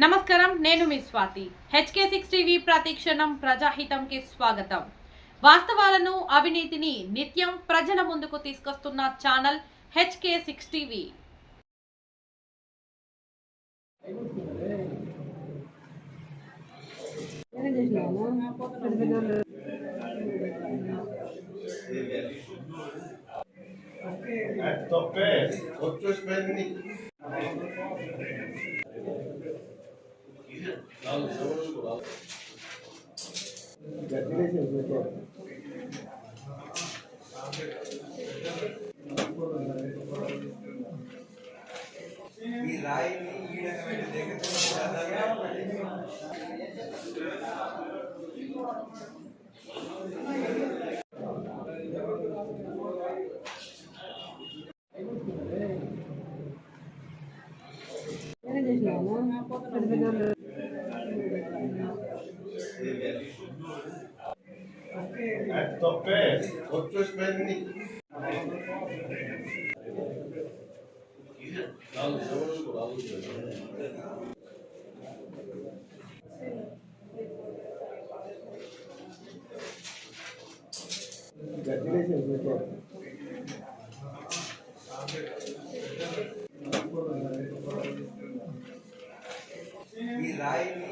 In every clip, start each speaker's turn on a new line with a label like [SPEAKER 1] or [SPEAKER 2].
[SPEAKER 1] నమస్కారం నేను మీ స్వాతి. హెచ్కే సిక్స్ టీవీ ప్రతిక్షణం ప్రజాహితంకి స్వాగతం. వాస్తవాలను అవినీతిని నిత్యం ప్రజల ముందుకు తీసుకొస్తున్న ఛానల్ హెచ్కే సిక్స్ టీవీ.
[SPEAKER 2] తప్పే వచ్చేసి
[SPEAKER 3] ఈ రాయిని ఈడకమైన దగ్గర
[SPEAKER 2] Het topé, otros ven
[SPEAKER 3] ఈ రాయిని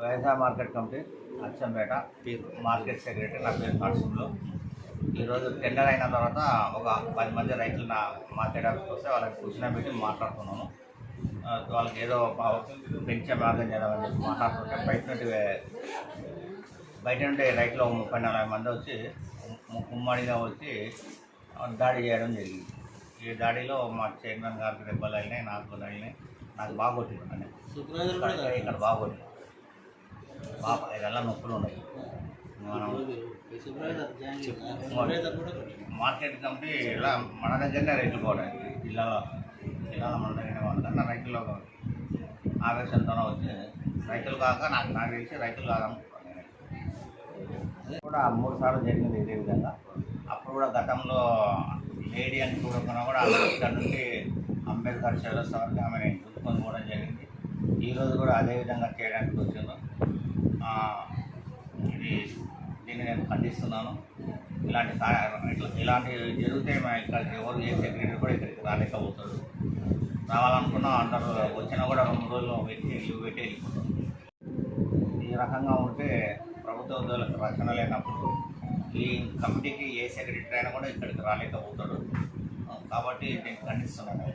[SPEAKER 4] వ్యవసాయ market committee Achampet market secretary నా పేరు నరసింహులు. ఈరోజు టెండర్ అయిన తర్వాత ఒక పది మంది రైతులు నా మార్కెట్ ఆఫీస్కి వస్తే వాళ్ళకి కూర్చుని పెట్టి మాట్లాడుతున్నాను. వాళ్ళకి ఏదో పెంచే మార్గం చేద్దామని చెప్పి మాట్లాడుతుంటే బయట నుండి బయట నుండి రైతులు ముప్పై నలభై మంది వచ్చి ఉమ్మడిగా వచ్చి దాడి చేయడం జరిగింది. ఈ దాడిలో మా చైర్మన్ గారికి దెబ్బలు అయినాయి నాకు అయినాయి నాకు బాగా కొట్టింది అంటే ఇక్కడ ఇక్కడ పాప దగ్గర నొప్పులు ఉన్నాయి. మనం మార్కెట్ కంటే ఇలా మన దగ్గరనే రైతులు కూడా జిల్లాలో జిల్లాలో మన దగ్గర వాళ్ళకన్నా రైతుల్లో ఆవేశంతో వచ్చి రైతులు కాక నాకు నాకు తెలిసి రైతులు కాదనుకుంటున్నాను కూడా మూడు సార్లు జరిగింది ఇదే విధంగా. అప్పుడు కూడా గతంలో లేడీ అని చూడకుండా కూడా అంబేద్కర్ నుండి అంబేద్కర్ చదువుతామని ఆమెను చూసుకొని కూడా జరిగింది. ఈరోజు కూడా అదే విధంగా చేయడానికి వచ్చిందో ఇది దీన్ని నేను ఖండిస్తున్నాను. ఇలాంటి ఇట్లా ఇలాంటివి జరిగితే మా ఇక్కడ ఎవరు ఏ సెక్రటరీ కూడా ఇక్కడికి రాలేకపోతాడు రావాలనుకున్నా అందరూ వచ్చినా కూడా రెండు రోజులు పెట్టి లీవ్ పెట్టి వెళ్ళిపోతారు. ఈ రకంగా ఉంటే ప్రభుత్వ ఉద్యోగులకు రక్షణ లేనప్పుడు ఈ కమిటీకి ఏ సెక్రటరీ అయినా కూడా ఇక్కడికి రాలేకపోతాడు కాబట్టి నేను ఖండిస్తున్నాను.